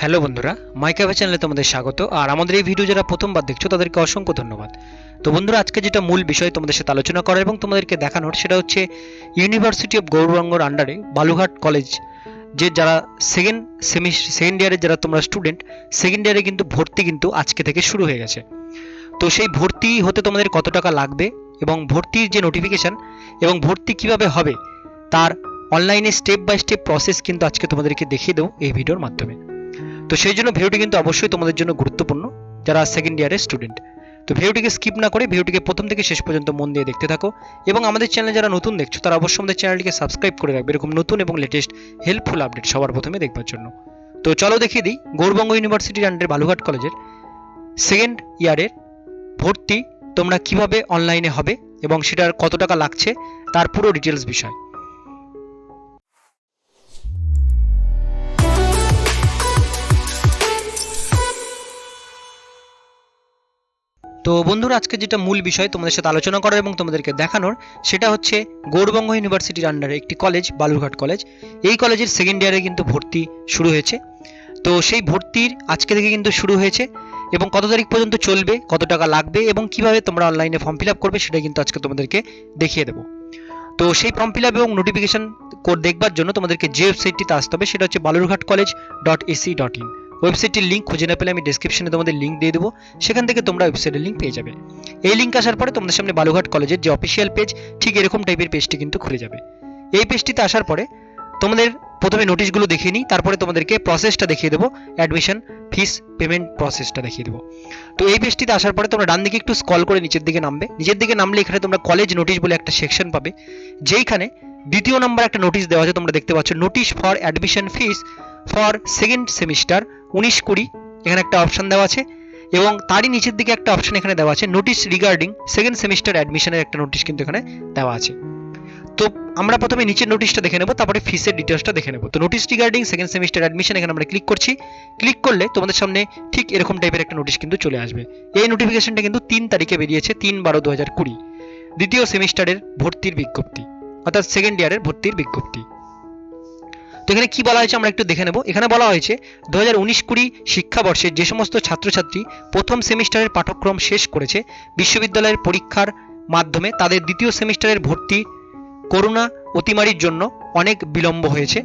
Hello বন্ধুরা মাইকাভে চ্যানেলে তোমাদের স্বাগত, আর আমাদের এই ভিডিও যারা প্রথমবার দেখছ, তাদেরকে অসংখ্য ধন্যবাদ। তো বন্ধুরা, আজকে যেটা মূল বিষয় তোমাদের সাথে আলোচনা করার এবং তোমাদেরকে দেখানোর, সেটা হচ্ছে ইউনিভার্সিটি অফ গৌরবঙ্গর আন্ডারে বালুঘাট কলেজ যে যারা সেকেন্ড সেমি সেকেন্ড ইয়ারের যারা তোমরা স্টুডেন্ট সেকেন্ড ইয়ারে কিন্তু ভর্তি কিন্তু আজকে থেকে শুরু হয়ে গেছে। তো সেই ভর্তি হতে তোমাদের কত টাকা লাগবে এবং ভর্তির যে নোটিফিকেশান এবং ভর্তি কীভাবে হবে, তার অনলাইনে স্টেপ বাই স্টেপ প্রসেস কিন্তু আজকে তোমাদেরকে দেখিয়ে দেবো এই ভিডিওর মাধ্যমে। তো সেই জন্য ভিডিওটি কিন্তু অবশ্যই তোমাদের জন্য গুরুত্বপূর্ণ, যারা সেকেন্ড ইয়ারের স্টুডেন্ট তো ভিডিওটিকে স্কিপ না করে ভিডিওটিকে প্রথম থেকে শেষ পর্যন্ত মন দিয়ে দেখতে থাকো এবং আমাদের চ্যানেলে যারা নতুন দেখছ, তারা অবশ্যই আমাদের চ্যানেলটিকে সাবস্ক্রাইব করে রাখবে। এরকম নতুন এবং লেটেস্ট হেল্পফুল আপডেট সবার প্রথমে দেখবার জন্য। তো চলো দেখিয়ে দিই, গৌরবঙ্গ ইউনিভার্সিটির আন্ডারে বালুঘাট কলেজের সেকেন্ড ইয়ারের ভর্তি তোমরা কীভাবে অনলাইনে হবে এবং সেটার কত টাকা লাগছে, তার পুরো ডিটেলস বিষয়। তো বন্ধুরা, আজকে যেটা মূল বিষয় তোমাদের সাথে আলোচনা করার এবং তোমাদেরকে দেখানোর, সেটা হচ্ছে গৌরবঙ্গ ইউনিভার্সিটির আন্ডারে একটি কলেজ বালুরঘাট কলেজ এই কলেজের সেকেন্ড ইয়ারে কিন্তু ভর্তি শুরু হয়েছে। তো সেই ভর্তির আজকে থেকে কিন্তু শুরু হয়েছে এবং কত তারিখ পর্যন্ত চলবে, কত টাকা লাগবে এবং কীভাবে তোমরা অনলাইনে ফর্ম ফিল আপ করবে সেটা কিন্তু আজকে তোমাদেরকে দেখিয়ে দেবো। তো সেই ফর্ম ফিল আপ এবং নোটিফিকেশন কোড দেখবার জন্য তোমাদেরকে যে ওয়েবসাইটটিতে আসতে হবে, সেটা হচ্ছে Balurghat college dot AC dot in ওয়েবসাইটটির link খুঁজে না পেলে আমি ডিসক্রিপশনে তোমাদের লিঙ্ক দিয়ে দেবো। সেখান থেকে তোমরা ওয়েবসাইটের লিঙ্ক পেয়ে যাবে। এই লিঙ্ক আসার পরে তোমাদের সামনে বালুঘাট কলেজের যে অফিসিয়াল পেজ ঠিক এরকম টাইপের পেজটি কিন্তু খুলে যাবে। এই পেজটিতে আসার পরে তোমাদের প্রথমে নোটিশগুলো দেখিয়ে নিই, তারপরে তোমাদেরকে প্রসেসটা দেখিয়ে দেবো। অ্যাডমিশন ফিস পেমেন্ট প্রসেসটা দেখিয়ে দেবো। তো এই পেজটিতে আসার পরে তোমরা ডান দিকে একটু স্কল করে নিচের দিকে নামবে। নিচের দিকে নামলে এখানে তোমরা কলেজ নোটিশ বলে একটা সেকশন পাবে, যেইখানে দ্বিতীয় নম্বর একটা নোটিশ দেওয়া আছে, তোমরা দেখতে পাচ্ছ notice for admission fees for second semester উনিশ কুড়ি, এখানে একটা অপশন দেওয়া আছে। এবং তারই নিচের দিকে একটা অপশন এখানে দেওয়া আছে নোটিশ রিগার্ডিং সেকেন্ড সেমিস্টার অ্যাডমিশনের একটা নোটিশ কিন্তু এখানে দেওয়া আছে। তো আমরা প্রথমে নিচের নোটিশটা দেখে নেব, তারপরে ফিসের ডিটেলসটা দেখে নেব। তো notice regarding second semester admission এখানে আমরা ক্লিক করছি। ক্লিক করলে তোমাদের সামনে ঠিক এরকম টাইপের একটা নোটিশ কিন্তু চলে আসবে। এই নোটিফিকেশনটা কিন্তু তিন তারিখে বেরিয়েছে, তিন বারো দু হাজার কুড়ি। দ্বিতীয় সেমিস্টারের ভর্তির বিজ্ঞপ্তি, অর্থাৎ সেকেন্ড ইয়ারের ভর্তির বিজ্ঞপ্তি। তো এখানে কি বলা হয়েছে আমরা একটু দেখে নেব। এখানে বলা হয়েছে দু হাজার উনিশ কুড়ি শিক্ষাবর্ষে যে সমস্ত ছাত্রছাত্রী প্রথম সেমিস্টারের পাঠ্যক্রম শেষ করেছে, বিশ্ববিদ্যালয়ের পরীক্ষার মাধ্যমে তাদের দ্বিতীয় সেমিস্টারের ভর্তি করোনা অতিমারির জন্য অনেক বিলম্ব হয়েছে।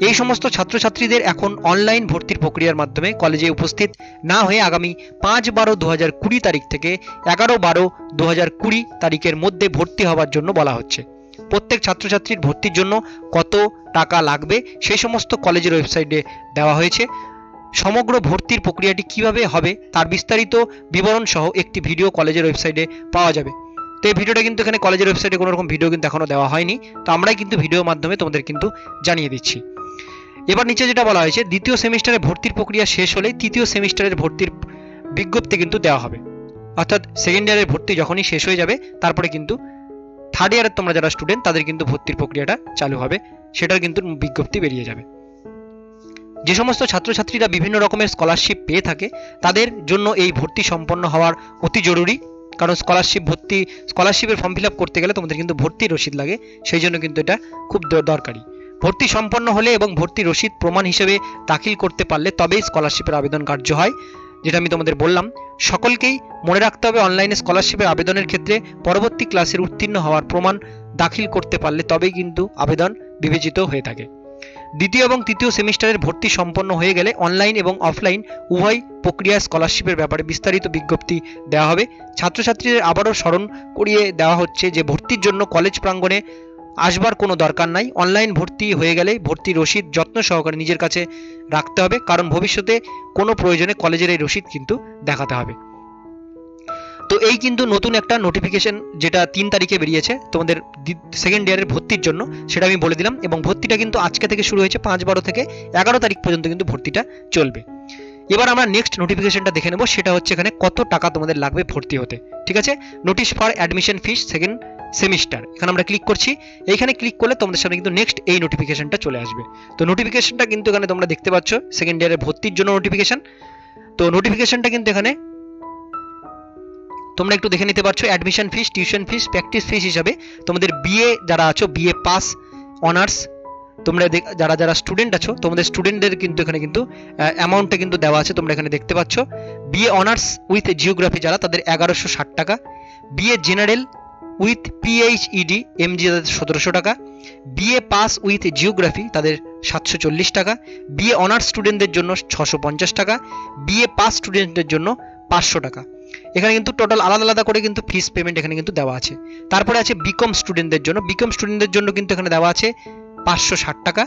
এই সমস্ত ছাত্রছাত্রীদের এখন অনলাইন ভর্তির প্রক্রিয়ার মাধ্যমে কলেজে উপস্থিত না হয়ে আগামী পাঁচ বারো দু হাজার কুড়ি তারিখ থেকে এগারো বারো দু হাজার কুড়ি তারিখের মধ্যে ভর্তি হওয়ার জন্য বলা হচ্ছে। প্রত্যেক ছাত্রছাত্রীর ভর্তির জন্য কত টাকা লাগবে, সেই সমস্ত কলেজের ওয়েবসাইটে দেওয়া হয়েছে। সমগ্র ভর্তির প্রক্রিয়াটি কীভাবে হবে, তার বিস্তারিত বিবরণ সহ একটি ভিডিও কলেজের ওয়েবসাইটে পাওয়া যাবে। তো এই ভিডিওটা কিন্তু এখানে কলেজের ওয়েবসাইটে কোনো রকম ভিডিও কিন্তু এখনও দেওয়া হয়নি। তো আমরাই কিন্তু ভিডিওর মাধ্যমে তোমাদের কিন্তু জানিয়ে দিচ্ছি। এবার নিচে যেটা বলা হয়েছে, দ্বিতীয় সেমিস্টারে ভর্তির প্রক্রিয়া শেষ হলে তৃতীয় সেমিস্টারের ভর্তির বিজ্ঞপ্তি কিন্তু দেওয়া হবে। অর্থাৎ সেকেন্ড ইয়ারের ভর্তি যখনই শেষ হয়ে যাবে, তারপরে কিন্তু থার্ড ইয়ারের তোমরা যারা স্টুডেন্ট তাদের কিন্তু ভর্তির প্রক্রিয়াটা চালু হবে। সেটার কিন্তু বিজ্ঞপ্তি বেরিয়ে যাবে। যে সমস্ত ছাত্রছাত্রীরা বিভিন্ন রকমের স্কলারশিপ পেয়ে থাকে, তাদের জন্য এই ভর্তি সম্পন্ন হওয়ার অতি জরুরি। কারণ স্কলারশিপ ভর্তি স্কলারশিপের ফর্ম ফিল আপ করতে গেলে তোমাদের কিন্তু ভর্তি রসিদ লাগে। সেই জন্য কিন্তু এটা খুব দরকারি। ভর্তি সম্পন্ন হলে এবং ভর্তি রসিদ প্রমাণ হিসেবে দাখিল করতে পারলে তবেই স্কলারশিপের আবেদন কার্য হয়। যেটা আমি তোমাদের বললাম, সকলকেই মনে রাখতে হবে অনলাইনে স্কলারশিপের আবেদনের ক্ষেত্রে পরবর্তী ক্লাসের উত্তীর্ণ হওয়ার প্রমাণ দাখিল করতে পারলে তবেই কিন্তু আবেদন বিবেচিত হয়ে থাকে। দ্বিতীয় এবং তৃতীয় সেমিস্টারের ভর্তি সম্পন্ন হয়ে গেলে অনলাইন এবং অফলাইন উভয় প্রক্রিয়া স্কলারশিপের ব্যাপারে বিস্তারিত বিজ্ঞপ্তি দেওয়া হবে। ছাত্রছাত্রীদের আবারও স্মরণ করিয়ে দেওয়া হচ্ছে যে ভর্তির জন্য কলেজ প্রাঙ্গণে আসবার কোনো দরকার নাই। অনলাইন ভর্তি হয়ে গেলে ভর্তি রসিদ যত্ন সহকারে নিজের কাছে রাখতে হবে, কারণ ভবিষ্যতে কোনো প্রয়োজনে কলেজের এই রসিদ কিন্তু দেখাতে হবে। তো এই কিন্তু নতুন একটা নোটিফিকেশন যেটা তিন তারিখে বেরিয়েছে, তোমাদের সেকেন্ড ইয়ারের ভর্তির জন্য, সেটা আমি বলে দিলাম এবং ভর্তিটা কিন্তু আজকে থেকে শুরু হয়েছে পাঁচ বারো থেকে এগারো তারিখ পর্যন্ত কিন্তু ভর্তিটা চলবে। এবার আমরা নেক্সট নোটিফিকেশনটা দেখে নেব, সেটা হচ্ছে এখানে কত টাকা তোমাদের লাগবে ভর্তি হতে। ঠিক আছে? Notice for admission fees second semester. এখানে আমরা ক্লিক করছি। এইখানে ক্লিক করলে তোমাদের সামনে কিন্তু নেক্সট এই নোটিফিকেশনটা চলে আসবে। তো নোটিফিকেশনটা কিন্তু এখানে তোমরা দেখতে পাচ্ছ সেকেন্ড ইয়ারের ভর্তির জন্য নোটিফিকেশন তো নোটিফিকেশনটা কিন্তু এখানে তোমরা একটু দেখে নিতে পারছ admission fees tuition fees practice fees হিসাবে। তোমাদের বিএ যারা আছো বিএ পাস অনার্স তোমরা যারা যারা স্টুডেন্ট আছো, তোমাদের স্টুডেন্টদের কিন্তু এখানে কিন্তু অ্যামাউন্টটা কিন্তু দেওয়া আছে, তোমরা এখানে দেখতে পাচ্ছ। বিএ অনার্স উইথ জিওগ্রাফি যারা, তাদের এগারোশো ষাট টাকা। BA general with PHED, MG তাদের সতেরোশো টাকা, বিএ পাস উইথ জিওগ্রাফি তাদের সাতশো চল্লিশ টাকা, বিএ অনার্স স্টুডেন্টদের জন্য ছশো পঞ্চাশ টাকা, বিএ পাস স্টুডেন্টদের জন্য পাঁচশো টাকা। এখানে কিন্তু টোটাল আলাদা আলাদা করে কিন্তু ফিস পেমেন্ট এখানে কিন্তু দেওয়া আছে। তারপরে আছে বিকম স্টুডেন্টদের জন্য, বিকম স্টুডেন্টদের জন্য কিন্তু এখানে দেওয়া আছে পাঁচশো ষাট টাকা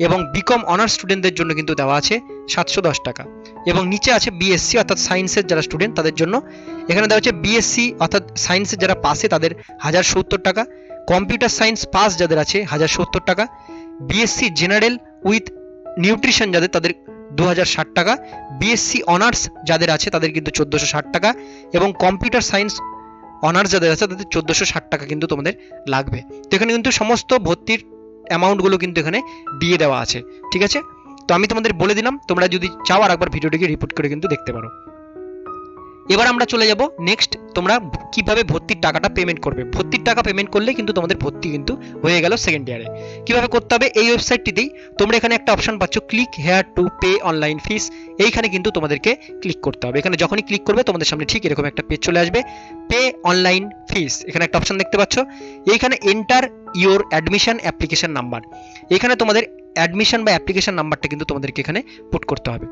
এবং বিকম অনার্স স্টুডেন্টদের জন্য কিন্তু দেওয়া আছে সাতশো দশ টাকা এবং নিচে আছে বিএসসি অর্থাৎ সায়েন্সের যারা স্টুডেন্ট তাদের জন্য এখানে দেওয়া হচ্ছে বিএসসি অর্থাৎ সায়েন্সের যারা পাসে তাদের হাজার সত্তর টাকা। কম্পিউটার সায়েন্স পাস যাদের আছে, হাজার সত্তর টাকা। বিএসসি জেনারেল উইথ নিউট্রিশন যাদের, তাদের দু হাজার ষাট টাকা। বিএসসি অনার্স যাদের আছে, তাদের কিন্তু চোদ্দোশো ষাট টাকা। এবং কম্পিউটার সায়েন্স অনার্স যাদের আছে, তাদের চোদ্দোশো ষাট টাকা কিন্তু তোমাদের লাগবে। তো এখানে কিন্তু সমস্ত ভর্তির অ্যামাউন্টগুলো কিন্তু এখানে দিয়ে দেওয়া আছে। ঠিক আছে? তো আমি তোমাদের বলে দিলাম, তোমরা যদি চাও আর একবার ভিডিওটিকে রিপোর্ট করে কিন্তু দেখতে পারো। এবার আমরা চলে যাব নেক্সট তোমরা কীভাবে ভর্তির টাকাটা পেমেন্ট করবে। ভর্তির টাকা পেমেন্ট করলে কিন্তু তোমাদের ভর্তি কিন্তু হয়ে গেল সেকেন্ড ইয়ারে কীভাবে করতে হবে? এই ওয়েবসাইটটিতেই তোমরা এখানে একটা অপশন পাচ্ছ click here to pay online fees এইখানে কিন্তু তোমাদেরকে ক্লিক করতে হবে। এখানে যখনই ক্লিক করবে, তোমাদের সামনে ঠিক এরকম একটা পেজ চলে আসবে পে অনলাইন ফিস এখানে একটা অপশন দেখতে পাচ্ছ। এইখানে enter your admission application number এখানে তোমাদের অ্যাডমিশন বা অ্যাপ্লিকেশন নাম্বারটা কিন্তু তোমাদেরকে এখানে পুট করতে হবে।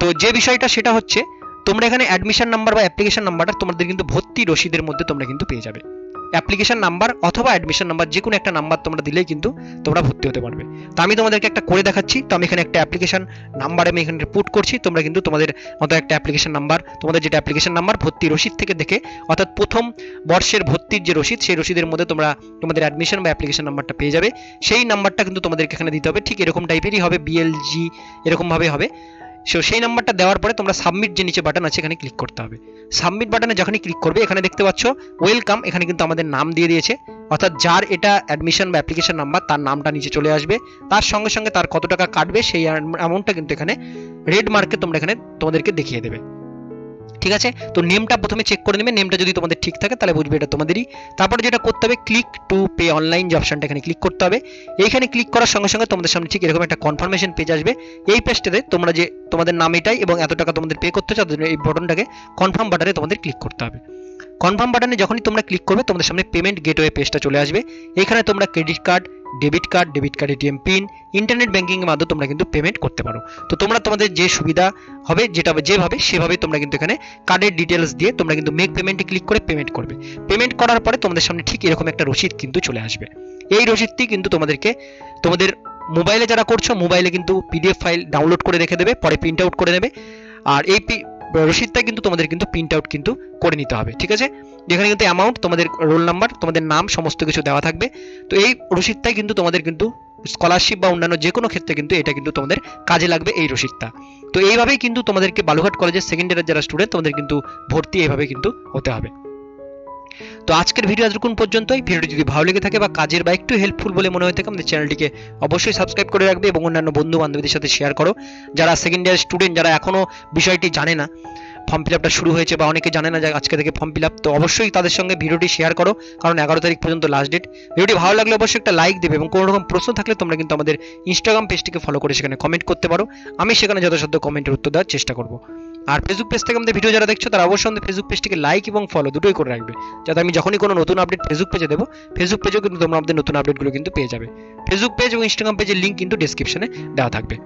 তো যে বিষয়টা, সেটা হচ্ছে তোমরা এখানে অ্যাডমিশন নাম্বার বা অ্যাপ্লিকেশন নাম্বারটা তোমাদের কিন্তু ভর্তি রসিদের মধ্যে তোমরা কিন্তু পেয়ে যাবে। অ্যাপ্লিকেশন নাম্বার অথবা অ্যাডমিশন নাম্বার যে কোনো একটা নাম্বার তোমরা দিলেই কিন্তু তোমরা ভর্তি হতে পারবে। তো আমি তোমাদেরকে একটা করে দেখাচ্ছি। তো আমি এখানে একটা অ্যাপ্লিকেশন নাম্বার আমি এখানে পুট করছি। তোমরা কিন্তু তোমাদের মতো একটা অ্যাপ্লিকেশন নাম্বার তোমাদের যেটা অ্যাপ্লিকেশন নাম্বার ভর্তি রসিদ থেকে দেখে, অর্থাৎ প্রথম বর্ষের ভর্তির যে রসিদ, সেই রসিদের মধ্যে তোমরা তোমাদের অ্যাডমিশন বা অ্যাপ্লিকেশন নাম্বারটা পেয়ে যাবে। সেই নাম্বারটা কিন্তু তোমাদেরকে এখানে দিতে হবে। ঠিক এরকম টাইপেরই হবে বিএলজি এরকমভাবে হবে। সো সেই নাম্বারটা দেওয়ার পরে তোমরা সাবমিট যে নিচে বাটন আছে এখানে ক্লিক করতে হবে। সাবমিট বাটনে যখনই ক্লিক করবে, এখানে দেখতে পাচ্ছ ওয়েলকাম এখানে কিন্তু আমাদের নাম দিয়ে দিয়েছে। অর্থাৎ যার এটা অ্যাডমিশন বা অ্যাপ্লিকেশন নাম্বার তার নামটা নিচে চলে আসবে। তার সঙ্গে সঙ্গে তার কত টাকা কাটবে, সেই অ্যামাউন্টটা কিন্তু এখানে রেড মার্কে তোমরা এখানে তোমাদেরকে দেখিয়ে দেবে। ঠিক আছে? তো নেমটা প্রথমে চেক করে নেবে নেমটা যদি তোমাদের ঠিক থাকে তাহলে বুঝবে এটা তোমাদেরই। তারপরে যেটা করতে হবে ক্লিক টু পে অনলাইন যে অপশনটা এখানে ক্লিক করতে হবে। এইখানে ক্লিক করার সঙ্গে সঙ্গে তোমাদের সামনে ঠিক এরকম একটা কনফার্মেশন পেজ আসবে। এই পেজটাতে তোমরা যে তোমাদের নাম এটাই এবং এত টাকা তোমাদের পে করতে চাও এই বটনটাকে কনফার্ম বাটনে তোমাদের ক্লিক করতে হবে। কনফার্ম বাটনে যখনই তোমরা ক্লিক করবে, তোমাদের সামনে পেমেন্ট গেটওয়ে পেজটা চলে আসবে। এখানে তোমরা credit card debit card debit card ATM pin internet banking এর মাধ্যমে তোমরা কিন্তু পেমেন্ট করতে পারো। তো তোমরা তোমাদের যে সুবিধা হবে, যেটা যেভাবে সেভাবে তোমরা কিন্তু এখানে কার্ডের ডিটেলস দিয়ে তোমরা কিন্তু মেক পেমেন্টে ক্লিক করে পেমেন্ট করবে। পেমেন্ট করার পরে তোমাদের সামনে ঠিক এরকম একটা রসিদ কিন্তু চলে আসবে। এই রসিদটি কিন্তু তোমাদেরকে, তোমাদের মোবাইলে যারা করছ মোবাইলে কিন্তু পিডিএফ ফাইল ডাউনলোড করে রেখে দেবে, পরে প্রিন্ট আউট করে নেবে। আর এই রসিদটা কিন্তু তোমাদের কিন্তু প্রিন্ট আউট কিন্তু করে নিতে হবে, ঠিক আছে? যেখানে কিন্তু অ্যামাউন্ট তোমাদের রোল নাম্বার তোমাদের নাম, সমস্ত কিছু দেওয়া থাকবে। তো এই রসিদটাই কিন্তু তোমাদের কিন্তু স্কলারশিপ বা অন্যান্য যে কোনো ক্ষেত্রে কিন্তু এটা কিন্তু তোমাদের কাজে লাগবে এই রসিদটা। তো এইভাবেই কিন্তু তোমাদেরকে বালুঘাট কলেজের সেকেন্ড ইয়ারের যারা স্টুডেন্ট তোমাদের কিন্তু ভর্তি এইভাবে কিন্তু হতে হবে। তো আজকের ভিডিও এতটুকুন পর্যন্তই। ভিডিওটি যদি ভালো লেগে থাকে বা কাজের বা একটু হেল্পফুল বলে মনে হয়ে থাকে, আমাদের চ্যানেলটিকে অবশ্যই সাবস্ক্রাইব করে রাখবে এবং অন্যান্য বন্ধু বান্ধবীদের সাথে শেয়ার করো। যারা সেকেন্ড ইয়ার স্টুডেন্ট যারা এখনও বিষয়টি জানে না ফর্ম ফিল আপটা শুরু হয়েছে বা অনেকে জানে না যে আজকে থেকে ফর্ম ফিল আপ তো অবশ্যই তাদের সঙ্গে ভিডিওটি শেয়ার করো, কারণ এগারো তারিখ পর্যন্ত লাস্ট ডেট ভিডিওটি ভালো লাগলে অবশ্যই একটা লাইক দেবে এবং কোনো রকম প্রশ্ন থাকলে তোমরা কিন্তু আমাদের ইনস্টাগ্রাম পেজটিকে ফলো করে সেখানে কমেন্ট করতে পারো। আমি সেখানে যথাসাধ্য কমেন্টের উত্তর দেওয়ার চেষ্টা করব। আর ফেসবুক পেজ থেকে আমাদের ভিডিও যারা দেখছ, তারা অবশ্যই আমাদের ফেসবুক পেজটিকে লাইক এবং ফলো দুটোই করে রাখবে। যাতে আমি যখনই কোনো নতুন আপডেট ফেসবুক পেজে দেবো ফেসবুক পেজেও কিন্তু তোমরা আমাদের নতুন আপডেটগুলো কিন্তু পেয়ে যাবে। ফেসবুক পেজ এবং ইনস্টাগ্রাম পেজের লিঙ্ক কিন্তু ডিসক্রিপশনে দেওয়া থাকবে।